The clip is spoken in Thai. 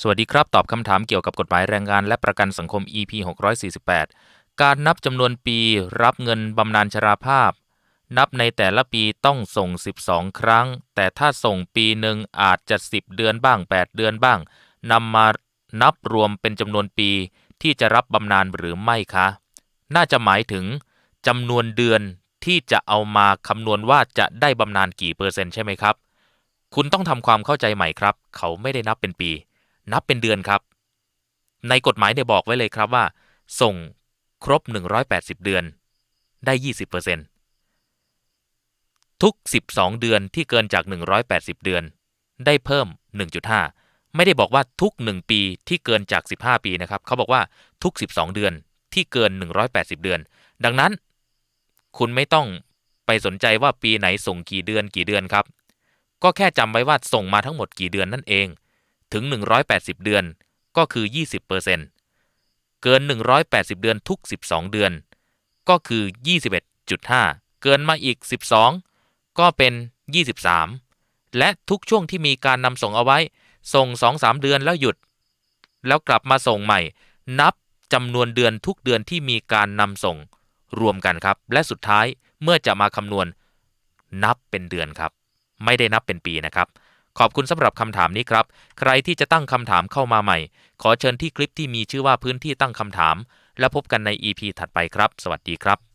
สวัสดีครับ ตอบคำถามเกี่ยวกับกฎหมายแรงงานและประกันสังคม EP 648 การนับจำนวนปีรับเงินบำนาญชราภาพ นับในแต่ละปีต้องส่ง 12 ครั้ง แต่ถ้าส่งปีหนึ่งอาจจะ 10 เดือนบ้าง 8 เดือนบ้างนำมานับรวมเป็นจำนวนปีที่จะรับบำนาญหรือไม่คะ น่าจะหมายถึงจำนวนเดือนที่จะเอามาคำนวณว่าจะได้บำนาญกี่เปอร์เซ็นต์ใช่ไหมครับ คุณต้องทำความเข้าใจใหม่ครับ เขาไม่ได้นับเป็นปี นับเป็นเดือนครับ ในกฎหมายเนี่ยบอกไว้เลยครับว่า ส่งครบ 180 เดือน ได้ 20%ทุก 12 เดือนที่เกินจาก 180 เดือน ได้เพิ่ม 1.5 ไม่ได้บอกว่าทุก 1 ปีที่เกินจาก 15 ปีนะครับ เขาบอกว่าทุก 12 เดือนที่เกิน 180 เดือน ดังนั้น คุณไม่ต้องไปสนใจว่าปีไหนส่งกี่เดือนกี่เดือนครับ ก็แค่จำไว้ว่าส่งมาทั้งหมดกี่เดือนนั่นเอง ถึง 180 เดือน ก็คือ 20%เกิน 180 เดือนทุก 12 เดือน ก็คือ 21.5 เกินมาอีก 12 ก็เป็น 23 และทุกช่วงที่มีการนำส่งเอาไว้ ส่ง 2-3 เดือนแล้วหยุด แล้วกลับมาส่งใหม่ นับจำนวนเดือนทุกเดือนที่มีการนำส่งรวมกันครับ และสุดท้ายเมื่อจะมาคำนวณ นับเป็นเดือนครับ ไม่ได้นับเป็นปีนะครับ ขอบคุณสำหรับคำถามนี้ครับ ใครที่จะตั้งคำถามเข้ามาใหม่ ขอเชิญที่คลิปที่มีชื่อว่าพื้นที่ตั้งคำถาม และพบกันใน EP ถัดไปครับ สวัสดีครับ